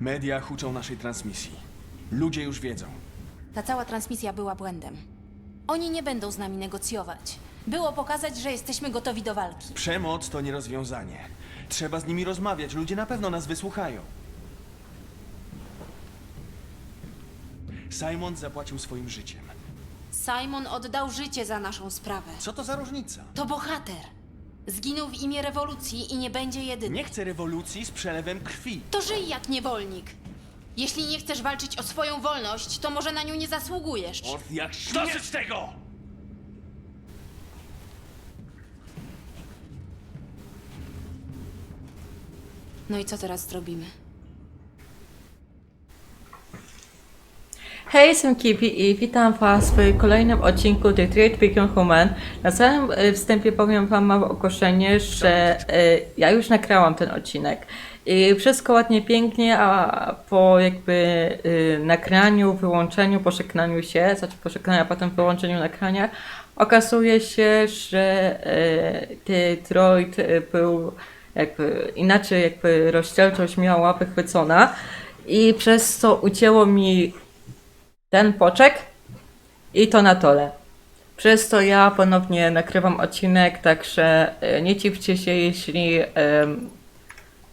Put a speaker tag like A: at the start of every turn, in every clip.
A: Media huczą naszej transmisji. Ludzie już wiedzą.
B: Ta cała transmisja była błędem. Oni nie będą z nami negocjować. Było pokazać, że jesteśmy gotowi do walki.
A: Przemoc to nie rozwiązanie. Trzeba z nimi rozmawiać. Ludzie na pewno nas wysłuchają. Simon zapłacił swoim życiem.
B: Simon oddał życie za naszą sprawę.
A: Co to za różnica?
B: To bohater. Zginął w imię rewolucji i nie będzie jedyny.
A: Nie chcę rewolucji z przelewem krwi.
B: To żyj jak niewolnik. Jeśli nie chcesz walczyć o swoją wolność, to może na nią nie zasługujesz.
A: Od jak
C: Dosyć tego!
B: No i co teraz zrobimy?
D: Hej, jestem Kipi i witam Was w kolejnym odcinku Detroit Become Human. Na samym e, wstępie powiem Wam małe ogłoszenie, że e, ja już nagrałam ten odcinek. I wszystko ładnie, pięknie, a po jakby e, nagraniu, wyłączeniu, pożegnaniu się, znaczy pożegnania, potem wyłączeniu nagrania, okazuje się, że Detroit był jakby inaczej jakby rozdzielczość miała wychwycona i przez co ucięło mi ten poczek i to na tole. Przez to ja ponownie nakrywam odcinek, także e, nie dziwcie się, jeśli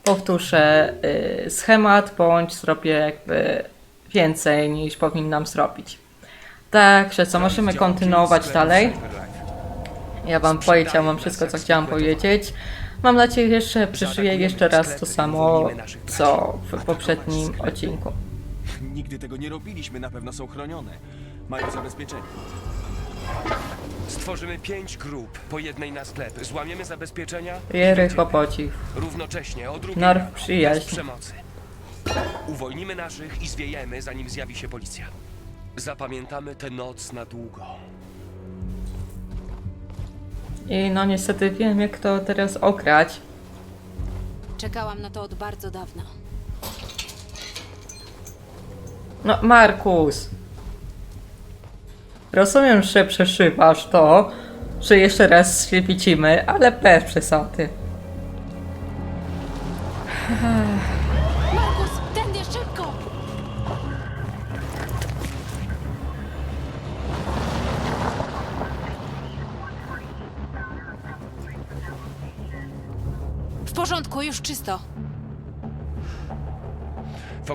D: powtórzę e, schemat, bądź zrobię jakby więcej niż powinnam zrobić. Także co, możemy kontynuować dalej. Ja wam powiedziałam wszystko, co chciałam powiedzieć. Mam nadzieję, że przeżyję jeszcze raz to samo, co w poprzednim odcinku.
A: Nigdy tego nie robiliśmy, na pewno są chronione. Mają zabezpieczenie.
C: Stworzymy pięć grup, po jednej na sklep. Złamiemy zabezpieczenia
D: Jery chłopocich.
C: Równocześnie o drugiej
D: Norw
C: rano,
D: przyjaźń.
C: bez przemocy. Uwolnimy naszych i zwiejemy, zanim zjawi się policja. Zapamiętamy tę noc na długo.
D: I no niestety wiem, jak to teraz ograć.
B: Czekałam na to od bardzo dawna.
D: No, Markus. Rozumiem, że przeszywasz to, że jeszcze raz widzimy, ale bez przesady.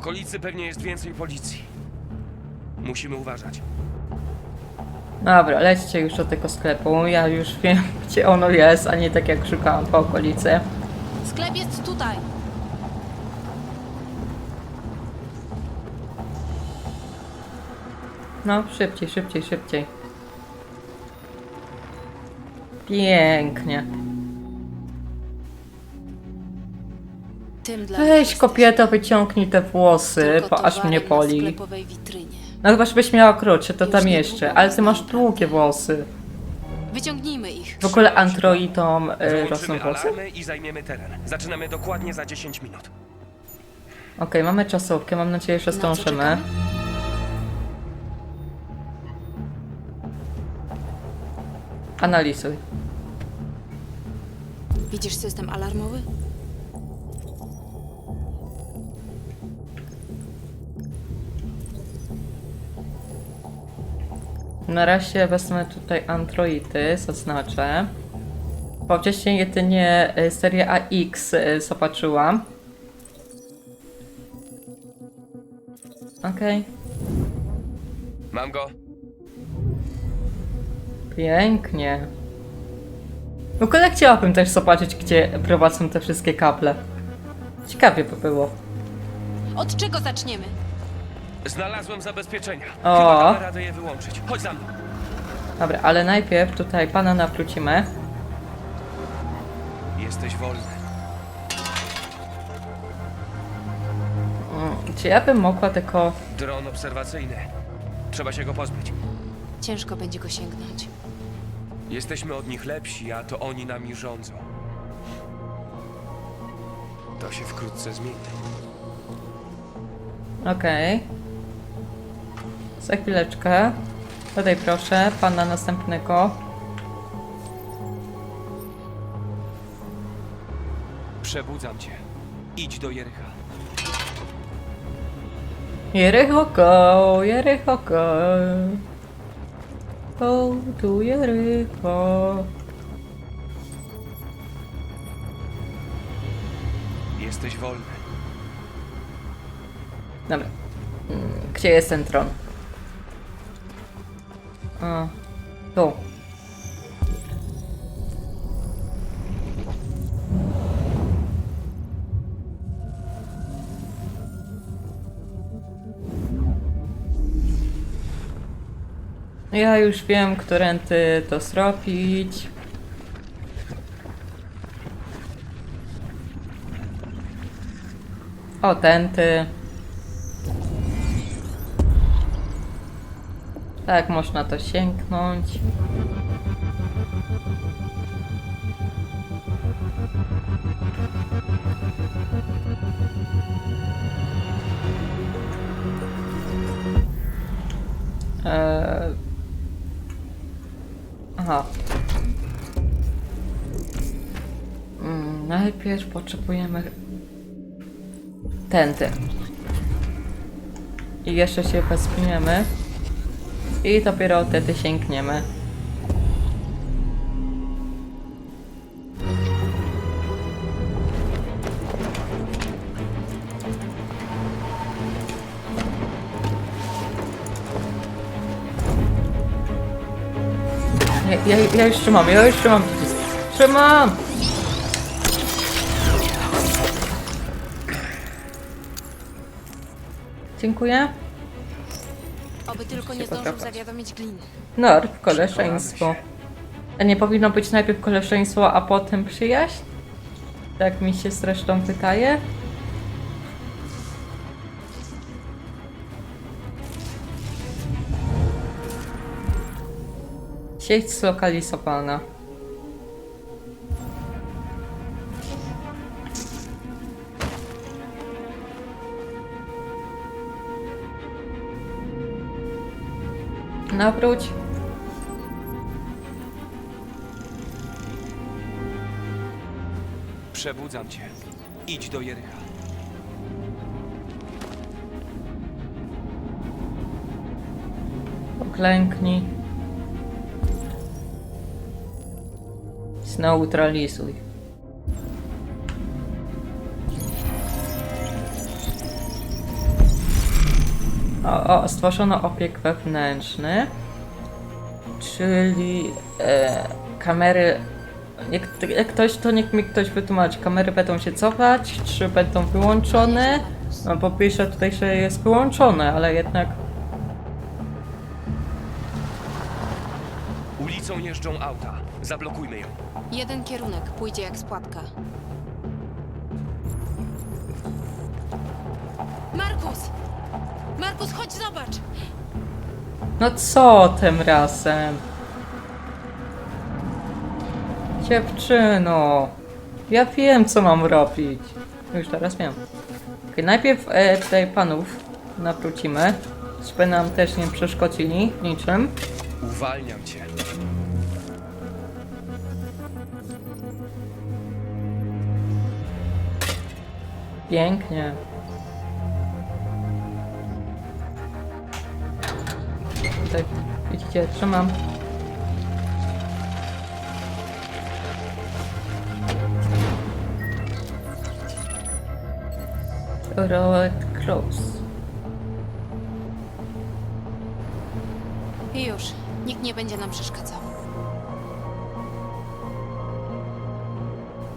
C: Okolicy pewnie jest więcej policji. Musimy uważać.
D: Dobra, lećcie już do tego sklepu. Ja już wiem, gdzie ono jest, a nie tak jak szukałam po okolicy.
B: Sklep jest tutaj.
D: No, szybciej, szybciej, szybciej. Pięknie.
B: Tym dla
D: Weź
B: mnie
D: kobieto, wyciągnij te włosy,
B: tylko
D: bo aż
B: towary
D: mnie
B: na
D: boli.
B: sklepowej witrynie.
D: No chyba, żebyś miała krótsze, to
B: Już
D: tam
B: niedługo
D: jeszcze. Ale ty masz długie włosy.
B: Wyciągnijmy ich.
D: W ogóle androidom y, rosną
C: Włączymy
D: włosy?
C: alarmy i zajmiemy teren. Zaczynamy dokładnie za 10 minut.
D: Okej, mamy czasówkę, mam nadzieję, że
B: Na co
D: zdążymy.
B: czekamy?
D: Analizuj.
B: Widzisz system alarmowy?
D: Na razie wezmę tutaj Androidy, zaznaczę. Bo wcześniej jedynie y, serię AX y, zobaczyłam. Okej,
C: Mam go.
D: pięknie. W ogóle chciałabym też zobaczyć, gdzie prowadzą te wszystkie kable. Ciekawie by było.
B: Od czego zaczniemy?
C: Znalazłem zabezpieczenia.
D: O.
C: Chyba damy radę je wyłączyć. Chodź za mną.
D: Dobra, ale najpierw tutaj pana nawrócimy.
C: Jesteś wolny.
D: Mm, Czy ja bym mogła tylko...
C: Dron obserwacyjny. Trzeba się go pozbyć.
B: Ciężko będzie go sięgnąć.
C: Jesteśmy od nich lepsi, a to oni nami rządzą. To się wkrótce zmieni.
D: Okej. Za chwileczkę. Tutaj proszę, pana następnego.
C: Przebudzam cię. Idź do Jericha.
D: Jericho go, Jericho go. Go to Jericho.
C: Jesteś wolny.
D: Dobra. Mm, Gdzie jest ten tron? Tu. Ja już wiem, którędy to zrobić. O, tędy. Tak, można to sięgnąć. Eee... Aha. Mm, najpierw potrzebujemy tędy. I jeszcze się wespniemy. I dopiero wtedy sięgniemy. Ja, ja, już trzymam, ja już trzymam. Trzymam! Dziękuję.
B: Oby tylko nie zdążył
D: podrapać.
B: zawiadomić gliny.
D: Norw, koleżeństwo. A nie powinno być najpierw koleżeństwo, a potem przyjaźń? Tak mi się zresztą wydaje. Sieć zlokalizowana. Nawróć.
A: Przebudzam cię. Idź do Jericha.
D: Poklęknij. Zneutralizuj. O, o, stworzono obieg wewnętrzny, czyli e, kamery. Jak, jak ktoś, to niech mi ktoś wytłumaczy. Kamery będą się cofać, czy będą wyłączone? No bo pisze tutaj, że jest wyłączone, ale jednak
C: Ulicą jeżdżą auta. Zablokujmy ją.
B: Jeden kierunek pójdzie jak spłatka. Markus! Markus, chodź zobacz!
D: No co tym razem? Dziewczyno, ja wiem co mam robić. Już teraz wiem. Okay, najpierw e, tutaj panów nawrócimy, żeby nam też nie przeszkodzili w niczym.
C: Uwalniam cię.
D: Pięknie. Widzicie, trzymam. Road close.
B: I już. Nikt nie będzie nam przeszkadzał.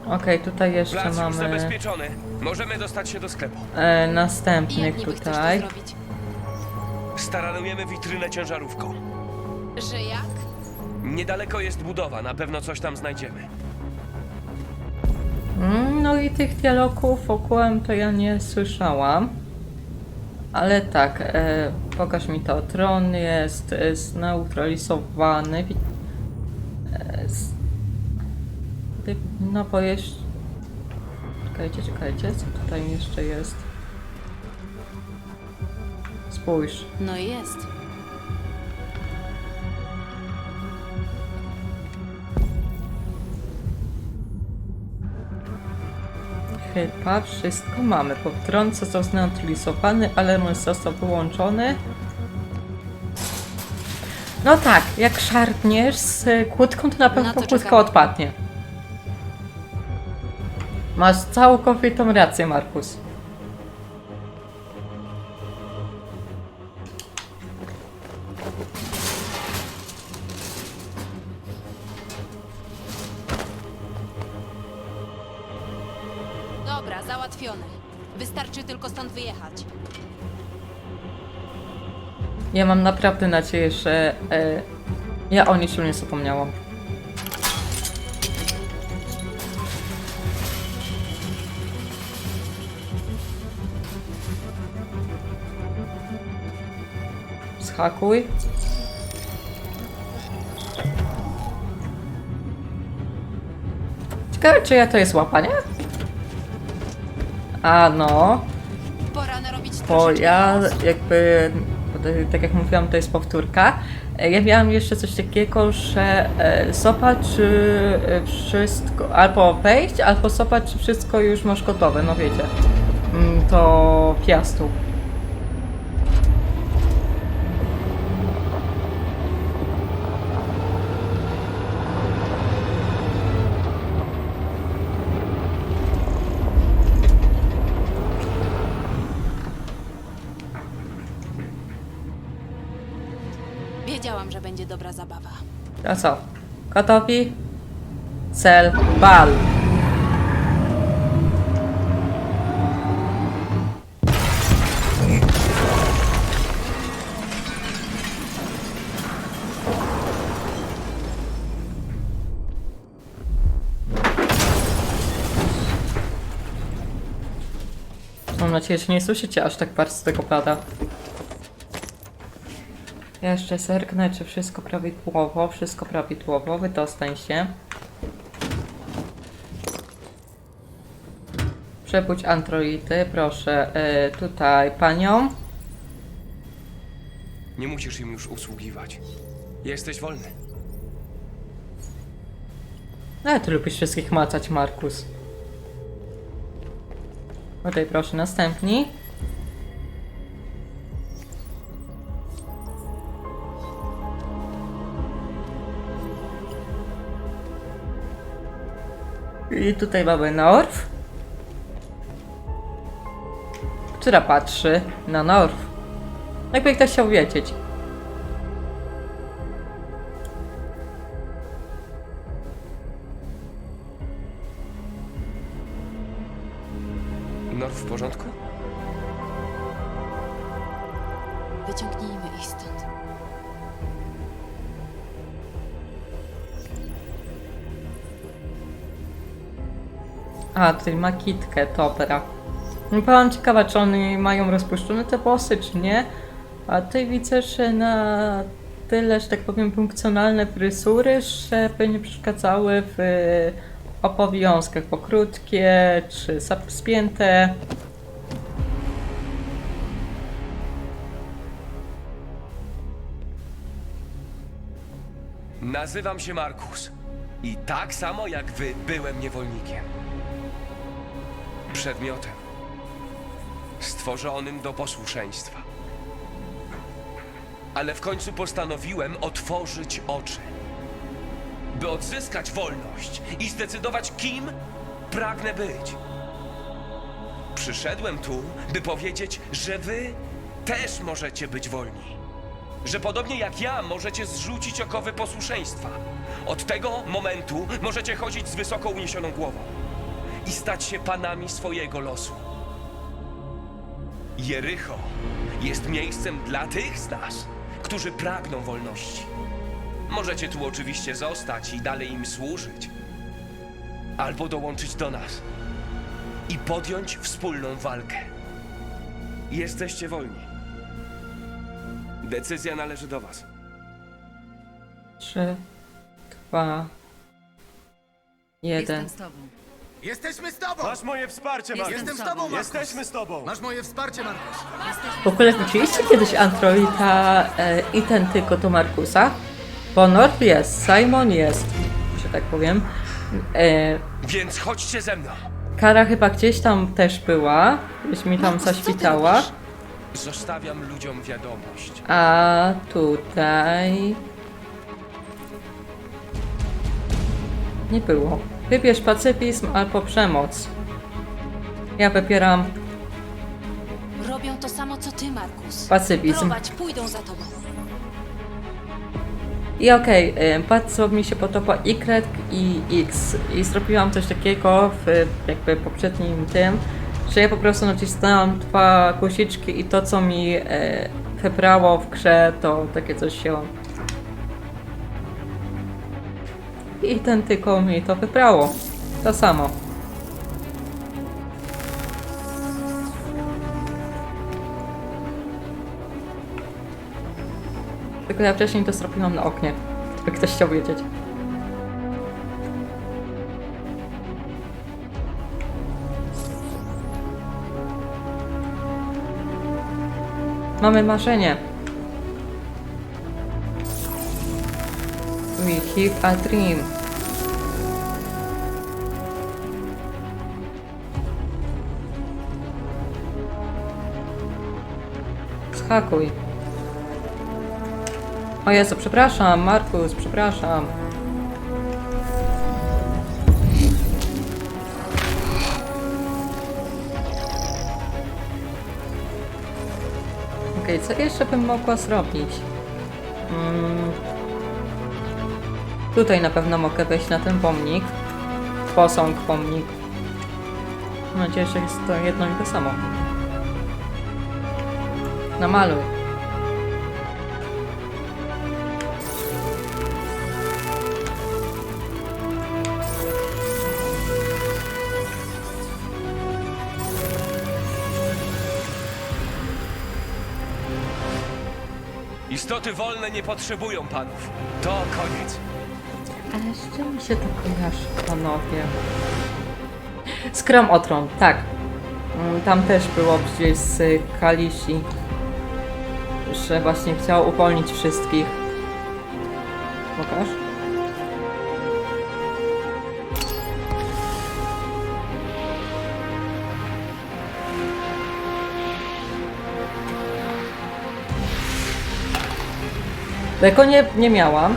D: Okej, tutaj jeszcze
C: Plac już
D: mamy
C: zabezpieczony. Możemy dostać się do sklepu.
D: e,
B: I jak
D: następnych
B: niby chcesz to
D: tutaj.
B: zrobić?
C: Staranujemy witrynę ciężarówką.
B: Że jak?
C: Niedaleko jest budowa, na pewno coś tam znajdziemy.
D: Mm, No i tych dialogów ogółem to ja nie słyszałam. Ale tak, e, pokaż mi to. Tron jest e, zneutralizowany. Wi- E, z, ty- no bo jeszcze... Czekajcie, czekajcie, co tutaj jeszcze jest? Spójrz.
B: No jest.
D: Chyba wszystko mamy. Po wtrące został zneutralizowany, alarm został wyłączony. No tak, jak szarpniesz z kłódką, to na pewno
B: to
D: kłódka odpadnie. Masz całkowitą rację, Markus.
B: Załatwione. Wystarczy tylko stąd wyjechać.
D: Ja mam naprawdę nadzieję, że e, ja o niczym nie zapomniałam. Schakuj. Ciekawe, czy ja to jest łapanie? A no.
B: Pora narobić
D: Bo ja jakby, tak jak mówiłam, to jest powtórka. E, Ja miałam jeszcze coś takiego, że e, zobacz, czy e, wszystko, albo wejść, albo zobacz, czy wszystko już masz gotowe, no wiecie. Mm, To piastu. A co? Gotowi? Cel, bal. Mam nadzieję, że nie słyszycie aż tak bardzo tego pada. Jeszcze zerknę, czy wszystko prawidłowo, wszystko prawidłowo, wydostań się. Przebudź androidy, proszę, e, tutaj panią.
C: Nie musisz im już usługiwać. Jesteś wolny.
D: Ale ty lubisz wszystkich macać, Markus. Tutaj proszę, następni. I tutaj mamy Norf. Która patrzy na Norf. Jakby ktoś chciał wiedzieć. A, tutaj ma kitkę, dobra. No, Byłam ciekawa, czy oni mają rozpuszczone te włosy, czy nie. A tutaj widzę, że na tyle, że tak powiem, funkcjonalne fryzury, żeby nie przeszkadzały w obowiązkach, bo krótkie, czy spięte.
C: Nazywam się Markus. I tak samo jak wy byłem niewolnikiem. Przedmiotem. Stworzonym do posłuszeństwa. Ale w końcu postanowiłem otworzyć oczy. By odzyskać wolność i zdecydować, kim pragnę być. Przyszedłem tu, by powiedzieć, że wy też możecie być wolni że podobnie jak ja możecie zrzucić okowy posłuszeństwa. Od tego momentu możecie chodzić z wysoko uniesioną głową i stać się panami swojego losu. Jericho jest miejscem dla tych z nas, którzy pragną wolności. Możecie tu oczywiście zostać i dalej im służyć, albo dołączyć do nas i podjąć wspólną walkę. Jesteście wolni. Decyzja należy do was.
D: Trzy, dwa, jeden.
B: Jestem z tobą.
E: Jesteśmy z tobą!
A: Masz moje wsparcie, Markus.
E: Jestem z tobą, Markus!
A: Jesteśmy z tobą.
E: Masz moje wsparcie, Markus!
D: W ogóle widzieliście kiedyś Androida e, identycznego do Markusa? Bo North jest, Simon jest, że tak powiem. E,
C: Więc chodźcie ze mną.
D: Kara chyba gdzieś tam też była, gdzieś mi tam zaświtała.
C: Zostawiam ludziom wiadomość.
D: A tutaj... Nie było. Wybierz pacyfizm albo przemoc. Ja wybieram
B: Robią to samo co ty, Markus.
D: pacyfizm.
B: Prowadź, pójdą za tobą.
D: I okej, okay, bardzo mi się podoba Y i X. I zrobiłam coś takiego w jakby poprzednim tym, że ja po prostu nacisnęłam dwa guziczki i to co mi e, wybrało w grze, to takie coś się... I ten tylko mi to wybrało. To samo. Tylko ja wcześniej to zrobiłam na oknie. By ktoś chciał wiedzieć. Mamy marzenie. Have a dream. Schakuj. O Jezu, przepraszam, Markus, przepraszam. Okej, co jeszcze bym mogła zrobić? Mm. Tutaj na pewno mogę wejść na ten pomnik. Posąg, pomnik. Mam nadzieję, że jest to jedno i to samo. Namaluj.
C: Istoty wolne nie potrzebują panów. To koniec.
D: Ale z czym mi się to kojarzy, panowie? Skrom o tron, tak. Mm, Tam też było gdzieś z Kalishi, że właśnie chciał uwolnić wszystkich. Pokaż. Tego nie, nie miałam.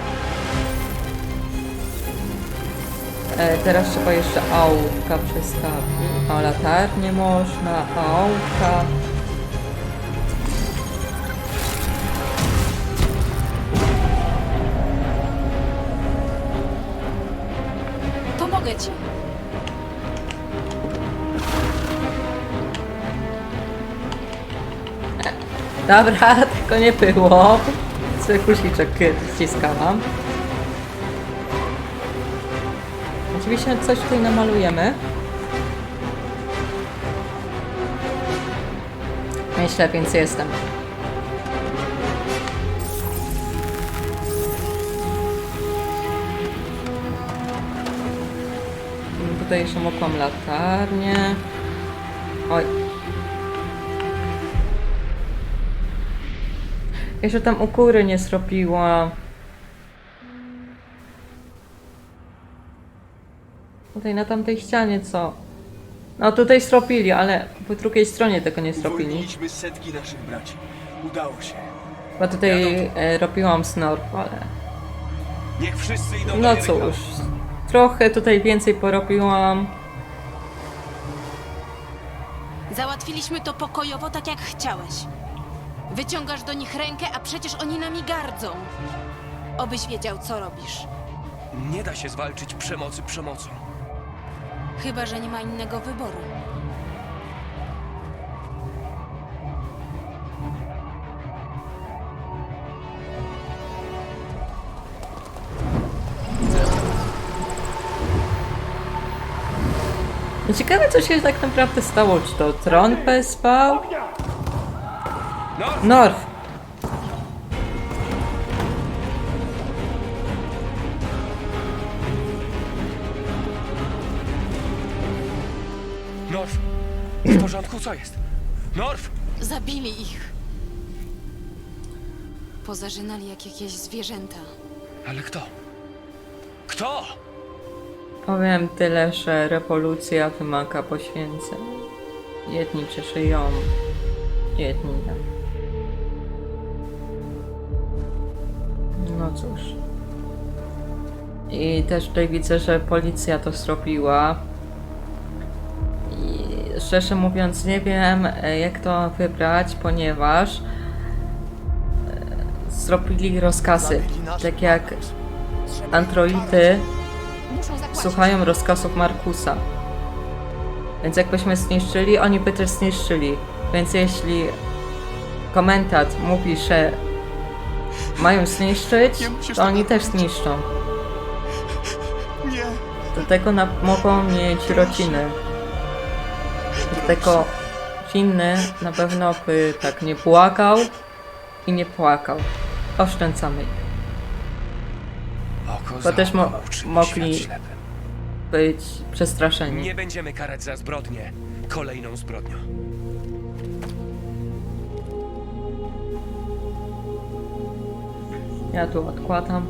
D: E, teraz trzeba jeszcze autka przestawić. A latarnie można, autka.
B: Pomogę ci.
D: Dobra, tego nie było. Sobie guziczek wciskałam. Oczywiście coś tutaj namalujemy. Myślę, więc jestem. Tutaj jeszcze mogłam latarnię. Oj. Jeszcze tam u góry nie zrobiła. Tutaj na tamtej ścianie co? No tutaj zrobili, ale po drugiej stronie tego nie zrobili.
A: Uwolniliśmy setki naszych braci. Udało się.
D: Bo tutaj e, robiłam snorp, ale...
C: Niech wszyscy idą do
D: No cóż. Trochę tutaj więcej porobiłam.
B: Załatwiliśmy to pokojowo, tak jak chciałeś. Wyciągasz do nich rękę, a przecież oni nami gardzą. Obyś wiedział, co robisz.
C: Nie da się zwalczyć przemocy przemocą.
B: Chyba, że nie ma innego wyboru.
D: No Ciekawe co się tak naprawdę stało. Czy to tron spał?
C: No,
D: North!
C: W porządku, co jest? Norf!
B: Zabili ich. Pozażynali jak jakieś zwierzęta.
C: Ale kto? Kto?
D: Powiem tyle, że rewolucja wymaga poświęceń. Jedni przeżyją, jedni nie. No cóż. I też tutaj widzę, że policja to zrobiła. Szczerze mówiąc, nie wiem e, jak to wybrać, ponieważ e, zrobili rozkazy. Tak jak androidy słuchają rozkazów Markusa. Więc jakbyśmy zniszczyli, oni by też zniszczyli. Więc jeśli komentat mówi, że mają zniszczyć, to oni też zniszczą. Do tego mogą mieć rodziny. Do tego inny na pewno by tak nie błagał i nie płakał. Oszczędzamy ich.
C: Oko
D: Bo
C: za
D: też mo- mogli-
C: świat ślepym.
D: Być przestraszeni.
C: Nie będziemy karać za zbrodnię kolejną zbrodnią.
D: Ja tu odkładam.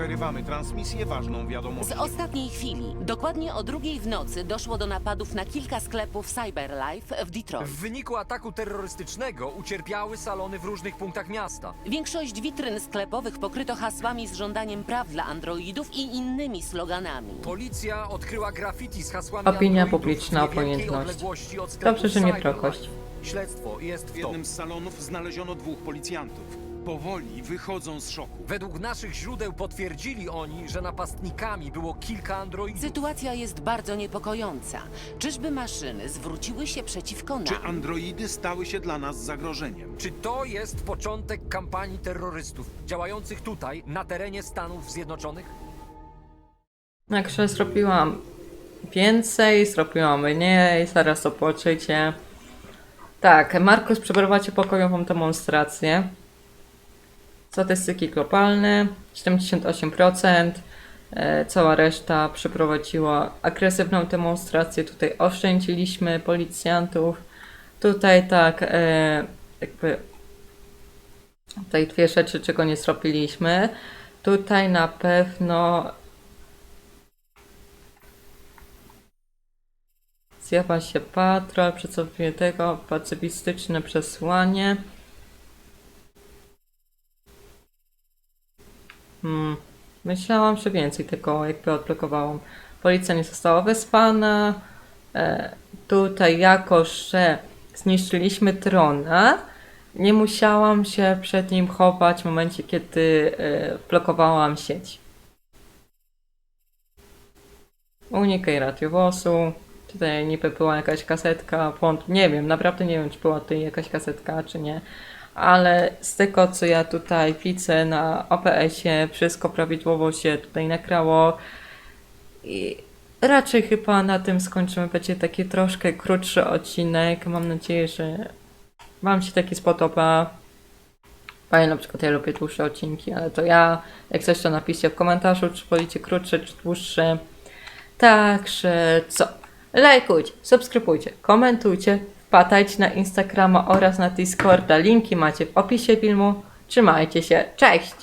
F: Przerywamy transmisję ważną
G: Z
F: wiadomością.
G: ostatniej chwili, dokładnie o drugiej w nocy, doszło do napadów na kilka sklepów Cyberlife w
H: W
G: Detroit.
H: wyniku ataku terrorystycznego ucierpiały salony w różnych punktach miasta.
G: Większość witryn sklepowych pokryto hasłami z żądaniem praw dla androidów i innymi sloganami.
H: Policja odkryła graffiti z hasłami
D: Opinia
H: androidów
D: publiczna
H: w niewielkiej
D: obojętność.
H: odległości od sklepu
D: Dobrze, że nie
H: Cyberlife.
D: prokość.
H: Śledztwo jest
F: W
H: w
F: jednym z salonów znaleziono dwóch policjantów. Powoli wychodzą z szoku.
H: Według naszych źródeł potwierdzili oni, że napastnikami było kilka androidów.
G: Sytuacja jest bardzo niepokojąca. Czyżby maszyny zwróciły się przeciwko nam?
F: Czy androidy stały się dla nas zagrożeniem?
H: Czy to jest początek kampanii terrorystów działających tutaj, na terenie Stanów Zjednoczonych?
D: Także zrobiłam więcej, zrobiłam mniej, zaraz zobaczycie. Tak, Markus przeprowadził pokojową demonstrację. Statystyki globalne 78%. E, Cała reszta przeprowadziła agresywną demonstrację. Tutaj oszczędziliśmy policjantów. Tutaj tak, e, jakby tutaj dwie rzeczy, czego nie zrobiliśmy. Tutaj na pewno Zjawia się patrol, przedstawienie tego, pacyfistyczne przesłanie. Myślałam, że więcej tego jakby odblokowałam. Policja nie została wysłana. E, tutaj jako, że zniszczyliśmy trona, nie musiałam się przed nim chować w momencie, kiedy e, blokowałam sieć. Unikaj radiowozu. Tutaj niby była jakaś kasetka, błąd, nie wiem, naprawdę nie wiem, czy była tutaj jakaś kasetka, czy nie. Ale z tego, co ja tutaj widzę na OPS-ie, wszystko prawidłowo się tutaj nagrało. I raczej chyba na tym skończymy. Będzie taki troszkę krótszy odcinek. Mam nadzieję, że Wam się taki spodoba. Ja na przykład ja lubię dłuższe odcinki, ale to ja, jak coś to napiszcie w komentarzu, czy wolicie krótsze, czy dłuższe. Także co? Lajkujcie, subskrybujcie, komentujcie, wpadajcie na Instagrama oraz na Discorda. Linki macie w opisie filmu. Trzymajcie się, cześć!